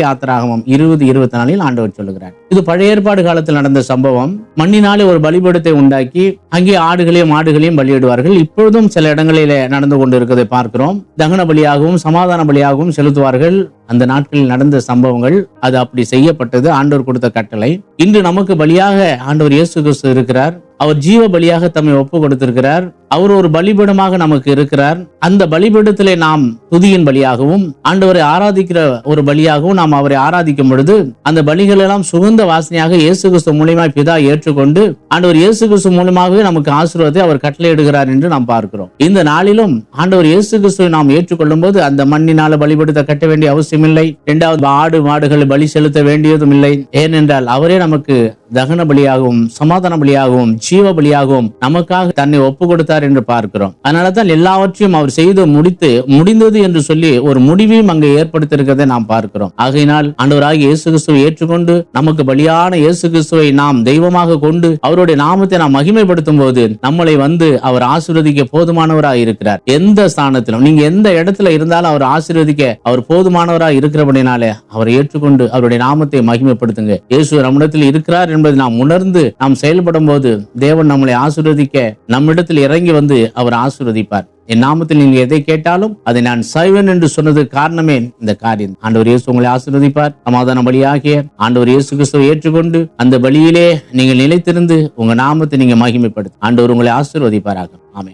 யாத்திராகமம் இருபது இருபத்தி நாலில் ஆண்டவர் சொல்லுகிறார். இது பழைய ஏற்பாடு காலத்தில் நடந்த சம்பவம். மண்ணினாலே ஒரு பலிபீடத்தை உண்டாக்கி அங்கே ஆடுகளையும் ஆடுகளையும் பலியிடுவார்கள். இப்பொழுதும் சில இடங்களிலே நடந்து கொண்டு இருக்கிறதை பார்க்கிறோம். தகன பலியாகவும் சமாதான பலியாகவும் செலுத்துவார்கள். அந்த நாட்களில் நடந்த சம்பவங்கள் அது அப்படி செய்யப்பட்டது. ஆண்டவர் கொடுத்த கட்டளை. இன்று நமக்கு பலியாக ஆண்டவர் இயேசு கிறிஸ்து இருக்கிறார். அவர் ஜீவ பலியாக தம்மை ஒப்பு கொடுத்திருக்கிறார். அவர் ஒரு பலிபீடமாக நமக்கு இருக்கிறார். அந்த பலிபீடத்திலே நாம் துதியின் பலியாகவும் ஆண்டவரை ஆராதிக்கிற ஒரு பலியாகவும் நாம் அவரை ஆராதிக்கும் பொழுது அந்த பலிகள் எல்லாம் சுகந்த வாசனையாக இயேசு கிறிஸ்து மூலியமா பிதா ஏற்றுக்கொண்டு ஆண்டவர் இயேசு கிறிஸ்து மூலமாகவே நமக்கு ஆசீர்வாதத்தை அவர் கட்டளையிடுகிறார் என்று நாம் பார்க்கிறோம். இந்த நாளிலும் ஆண்டவர் இயேசு கிறிஸ்துவை நாம் ஏற்றுக்கொள்ளும் போது அந்த மண்ணினால பலிபடுத்த கட்ட வேண்டிய அவசியம் இல்லை இரண்டாவது ஆடு மாடுகளை பலி செலுத்த வேண்டியதும் இல்லை ஏனென்றால் அவரே நமக்கு தகன பலியாகவும் சமாதான பலியாகவும் ஜீவ பலியாகவும் நமக்காக தன்னை ஒப்பு கொடுத்தார் என்று பார்க்கிறோம். அதனாலதான் எல்லாவற்றையும் அவர் செய்து முடித்து முடிந்தது என்று சொல்லி ஒரு முடிவையும் அங்கு ஏற்படுத்தியிருக்கிறதை நாம் பார்க்கிறோம். ஆகையினால் ஆண்டவராக இயேசு கிறிஸ்துவை ஏற்றுக்கொண்டு நமக்கு பலியான இயேசு கிறிஸ்துவை நாம் தெய்வமாக கொண்டு அவருடைய நாமத்தை நாம் மகிமைப்படுத்தும் போது நம்மளை வந்து அவர் ஆசீர்வதிக்க போதுமானவராக இருக்கிறார் எந்த ஸ்தானத்திலும் நீங்க எந்த இடத்துல இருந்தாலும் அவர் ஆசீர்வதிக்க அவர் போதுமானவர் போதுமானவராக இருக்கிறபடினாலே அவரை ஏற்றுக்கொண்டு அவருடைய நாமத்தை மகிமைப்படுத்துங்க. இயேசு நம்மிடத்தில் இருக்கிறார் என்பதை நாம் உணர்ந்து நாம் செயல்படும் போது தேவன் நம்மளை ஆசீர்வதிக்க நம்மிடத்தில் இறங்கி வந்து அவர் ஆசீர்வதிப்பார். என் நாமத்தில் நீங்கள் எதை கேட்டாலும் அதை நான் செய்வேன் என்று சொன்னது காரணமே இந்த காரியம். ஆண்டவர் இயேசு உங்களை ஆசீர்வதிப்பார். சமாதான பலியாகிய ஆண்டவர் இயேசு கிறிஸ்துவை ஏற்றுக்கொண்டு அந்த பலியிலே நீங்கள் நிலைத்திருந்து உங்க நாமத்தை நீங்க மகிமைப்படுத்து. ஆண்டவர் உங்களை ஆசீர்வதிப்பாராக. ஆமே